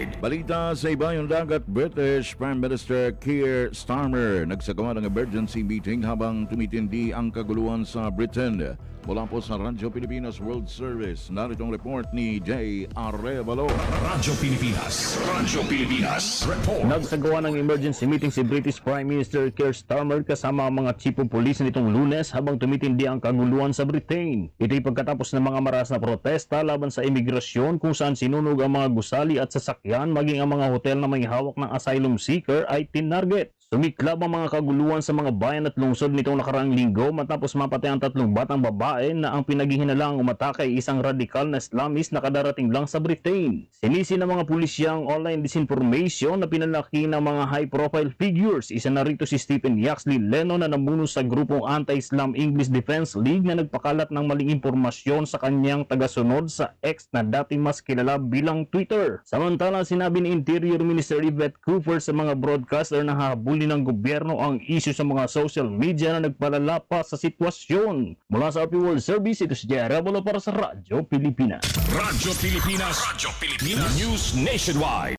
Balita sa ibayong dagat, British Prime Minister Keir Starmer nagsagawa ng emergency meeting habang tumitindi ang kaguluhan sa Britain. Mula po sa Radyo Pilipinas World Service, narito ang report ni Jay Arevalo. Radyo Pilipinas. Radyo Pilipinas. Report. Nagsagawa ng emergency meeting si British Prime Minister Keir Starmer kasama ang mga chief of police nitong lunes habang tumitindi ang kaguluhan sa Britain. Ito'y pagkatapos ng mga maras na protesta laban sa imigrasyon kung saan sinunog ang mga gusali at sasakyan maging ang mga hotel na may hawak ng asylum seeker ay tinarget. Sumiklab ang mga kaguluhan sa mga bayan at lungsod nitong nakaraang linggo matapos mapatay ang tatlong batang babae na ang pinaghihinalang umatake ay isang radikal na Islamist na kadarating lang sa Britain. Sinisi ng mga pulisya ang online disinformation na pinalaki ng mga high-profile figures. Isa na rito si Stephen Yaxley Leno na namuno sa grupong Anti-Islam English Defense League na nagpakalat ng maling impormasyon sa kanyang tagasunod sa X na dati mas kilala bilang Twitter. Samantala, sinabi ni Interior Minister Yvette Cooper sa mga broadcaster na hahabulin ng gobyerno ang issue sa mga social media na nagpalala pa sa sitwasyon. Mula sa RP World Service, ito si Jera Bolo para sa Radyo Pilipinas. Radyo Pilipinas. Radyo Pilipinas. News Nationwide.